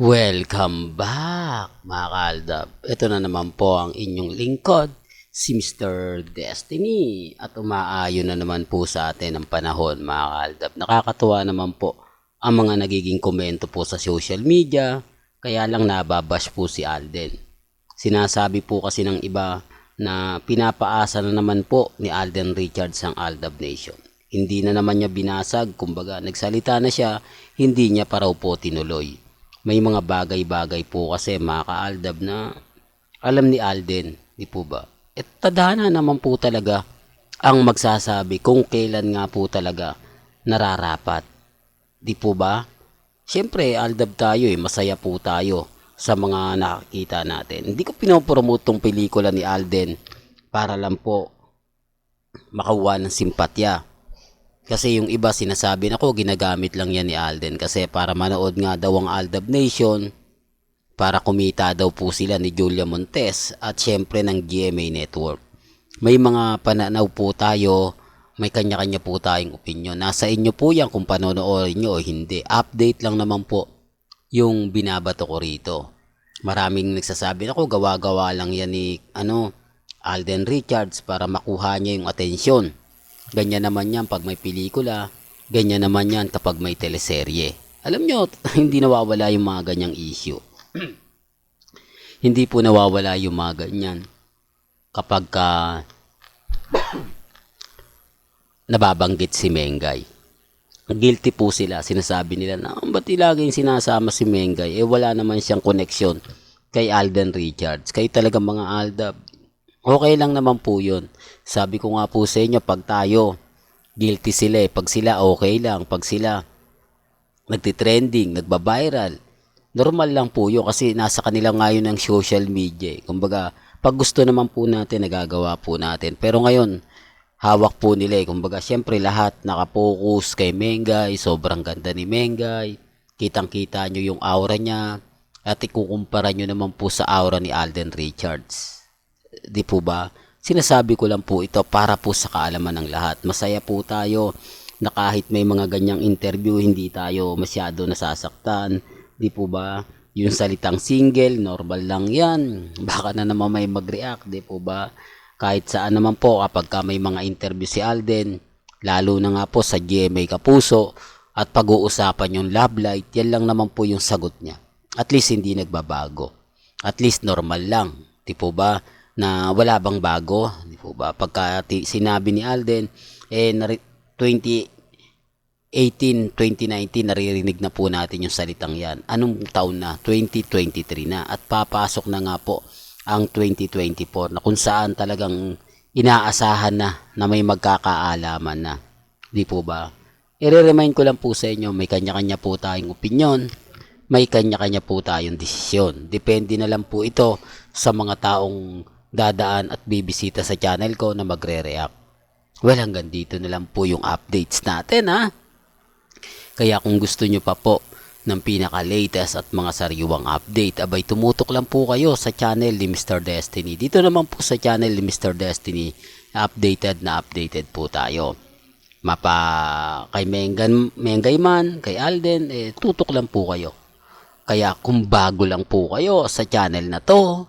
Welcome back mga kaaldab. Ito na naman po ang inyong lingkod, si Mr. Destiny. At umaayon na naman po sa atin ang panahon mga kaaldab. Nakakatuwa naman po ang mga nagiging komento po sa social media. Kaya lang nababash po si Alden. Sinasabi po kasi ng iba na pinapaasa na naman po ni Alden Richards ang Aldab Nation. Hindi na naman niya binasag, kumbaga nagsalita na siya, hindi niya pa raw po tinuloy. May mga bagay-bagay po kasi mga kaaldab na alam ni Alden, di po ba? At tadhana naman po talaga ang magsasabi kung kailan nga po talaga nararapat. Di po ba? Siyempre, aldab tayo eh, masaya po tayo sa mga nakakita natin. Hindi ko pinopromote tong pelikula ni Alden para lang po makawa ng simpatya. Kasi yung iba sinasabi na ko ginagamit lang yan ni Alden kasi para manood nga daw ang Aldab Nation para kumita daw po sila ni Julia Montes at syempre ng GMA Network. May mga pananaw po tayo, may kanya-kanya po tayong opinion. Nasa inyo po yan kung panonoorin nyo o hindi. Update lang naman po yung binabato ko rito. Maraming nagsasabi na ko gawa-gawa lang yan ni ano, Alden Richards para makuha niya yung atensyon. Ganyan naman yan pag may pelikula, ganyan naman yan kapag may teleserye. Alam nyo, hindi nawawala yung mga ganyang issue. hindi po nawawala yung mga ganyan kapag ka nababanggit si Mengay. Guilty po sila. Sinasabi nila na, "Ah, ba't laging sinasama si Mengay? Eh, wala naman siyang koneksyon kay Alden Richards. Kayo talaga mga Aldab. Okay lang naman po yun. Sabi ko nga po sa inyo, pag tayo, guilty sila eh. Pag sila, okay lang. Pag sila, nagtitrending, nagbabiral, normal lang po yun kasi nasa kanila ngayon ang social media. eh. Kumbaga, pag gusto naman po natin, nagagawa po natin. Pero ngayon, hawak po nila eh. Kumbaga, syempre lahat nakapokus kay Mengay. Sobrang ganda ni Mengay. Kitang-kita nyo yung aura niya. At ikukumpara nyo naman po sa aura ni Alden Richards. Di po ba? Sinasabi ko lang po ito para po sa kaalaman ng lahat. Masaya po tayo na kahit may mga ganyang interview, hindi tayo masyado nasasaktan. Di po ba? Yung salitang single, normal lang yan. Baka na naman may mag-react, di po ba? Kahit saan naman po kapag ka may mga interview si Alden, lalo na nga po sa GMA Kapuso, at pag-uusapan yung love light, yan lang naman po yung sagot niya. At least hindi nagbabago. At least normal lang. Di po ba? Na wala bang bago? Di po ba? Pagka sinabi ni Alden, eh, nari- 2018, 2019, naririnig na po natin yung salitang yan. Anong taon na? 2023 na. At papasok na nga po ang 2024 na kung saan talagang inaasahan na na may magkakaalaman na. Di po ba? I-remind ko lang po sa inyo, may kanya-kanya po tayong opinion, may kanya-kanya po tayong desisyon. Depende na lang po ito sa mga taong dadaan at bibisita sa channel ko na magre-react. Well, hanggang dito na lang po yung updates natin ha. Kaya kung gusto nyo pa po ng pinaka-latest at mga sariwang update, abay tumutok lang po kayo sa channel ni Mr. Destiny. Dito naman po sa channel ni Mr. Destiny, updated na updated po tayo. Mapa kay Mengan, Mengay man, kay Alden, eh, tutok lang po kayo. Kaya kung bago lang po kayo sa channel na to,